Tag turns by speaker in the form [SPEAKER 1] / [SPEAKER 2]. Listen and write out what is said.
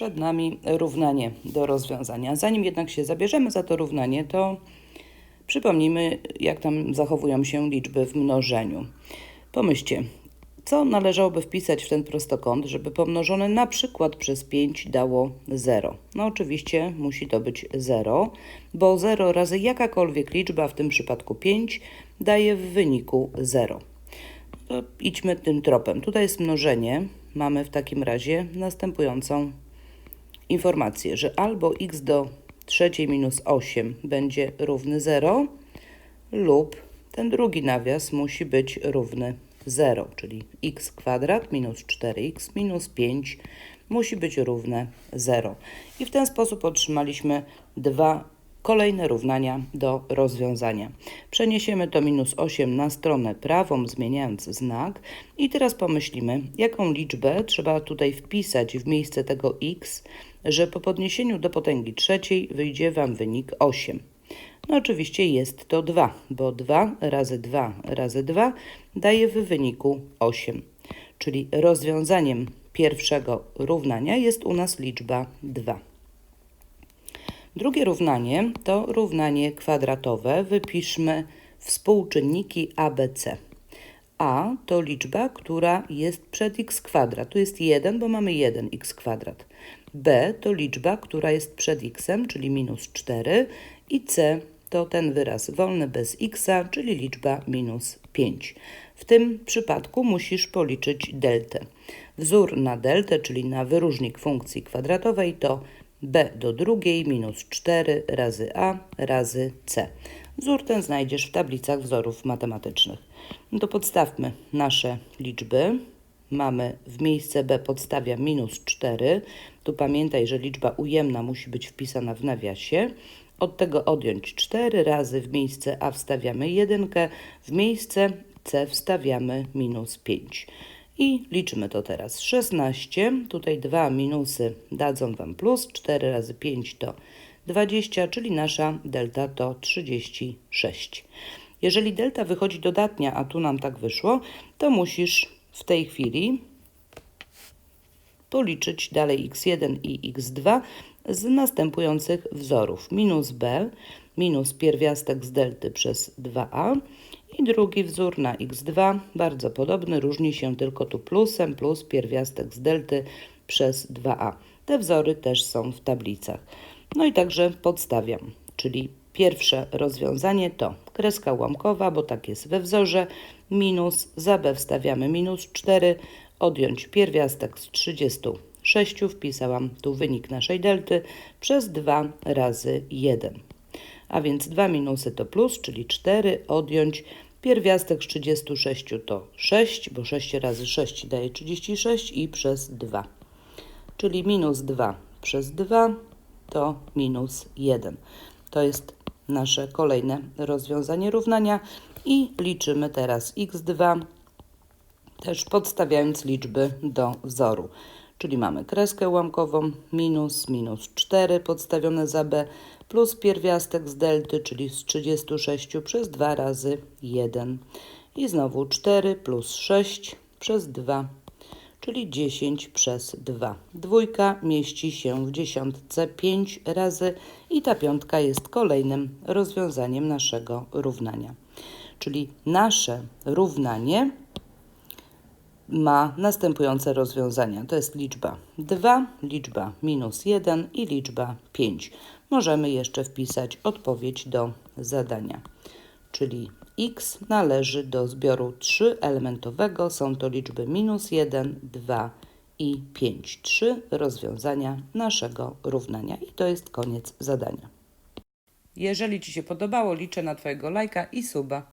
[SPEAKER 1] Przed nami równanie do rozwiązania. Zanim jednak się zabierzemy za to równanie, to przypomnijmy, jak tam zachowują się liczby w mnożeniu. Pomyślcie, co należałoby wpisać w ten prostokąt, żeby pomnożone na przykład przez 5 dało 0? No oczywiście musi to być 0, bo 0 razy jakakolwiek liczba, w tym przypadku 5, daje w wyniku 0. To idźmy tym tropem. Tutaj jest mnożenie. Mamy w takim razie następującą informację, że albo x do trzeciej minus 8 będzie równy 0, lub ten drugi nawias musi być równy 0, czyli x kwadrat minus 4x minus 5 musi być równe 0. I w ten sposób otrzymaliśmy dwa kolejne równania do rozwiązania. Przeniesiemy to minus 8 na stronę prawą, zmieniając znak. I teraz pomyślimy, jaką liczbę trzeba tutaj wpisać w miejsce tego x, że po podniesieniu do potęgi trzeciej wyjdzie Wam wynik 8. No oczywiście jest to 2, bo 2 razy 2 razy 2 daje w wyniku 8. Czyli rozwiązaniem pierwszego równania jest u nas liczba 2. Drugie równanie to równanie kwadratowe. Wypiszmy współczynniki ABC. A to liczba, która jest przed x kwadrat. Tu jest 1, bo mamy 1x kwadrat. B to liczba, która jest przed x, czyli minus 4. I C to ten wyraz wolny bez x, czyli liczba minus 5. W tym przypadku musisz policzyć deltę. Wzór na deltę, czyli na wyróżnik funkcji kwadratowej to b do drugiej minus 4 razy a razy c. Wzór ten znajdziesz w tablicach wzorów matematycznych. No to podstawmy nasze liczby. Mamy w miejsce b podstawia minus 4. Tu pamiętaj, że liczba ujemna musi być wpisana w nawiasie. Od tego odjąć 4 razy, w miejsce a wstawiamy 1, w miejsce c wstawiamy minus 5. I liczymy to teraz. 16, tutaj dwa minusy dadzą Wam plus, 4 razy 5 to 20, czyli nasza delta to 36. Jeżeli delta wychodzi dodatnia, a tu nam tak wyszło, to musisz w tej chwili policzyć dalej x1 i x2 z następujących wzorów. Minus b, minus pierwiastek z delty przez 2a i drugi wzór na x2, bardzo podobny, różni się tylko tu plusem plus pierwiastek z delty przez 2a. Te wzory też są w tablicach. No i także podstawiam, czyli pierwsze rozwiązanie to kreska ułamkowa, bo tak jest we wzorze, minus, za b wstawiamy minus 4, odjąć pierwiastek z 36, wpisałam tu wynik naszej delty, przez 2 razy 1 a więc 2 minusy to plus, czyli 4, odjąć pierwiastek z 36 to 6, bo 6 razy 6 daje 36 i przez 2. Czyli minus 2 przez 2 to minus 1. To jest nasze kolejne rozwiązanie równania i liczymy teraz x2, też podstawiając liczby do wzoru. Czyli mamy kreskę ułamkową, minus, minus 4 podstawione za b, plus pierwiastek z delty, czyli z 36 przez 2 razy 1. I znowu 4 plus 6 przez 2, czyli 10 przez 2. Dwójka mieści się w dziesiątce 5 razy i ta piątka jest kolejnym rozwiązaniem naszego równania. Czyli nasze równanie ma następujące rozwiązania. To jest liczba 2, liczba minus 1 i liczba 5. Możemy jeszcze wpisać odpowiedź do zadania, czyli x należy do zbioru 3-elementowego. Są to liczby minus 1, 2 i 5. Trzy rozwiązania naszego równania i to jest koniec zadania. Jeżeli Ci się podobało, liczę na Twojego lajka i suba.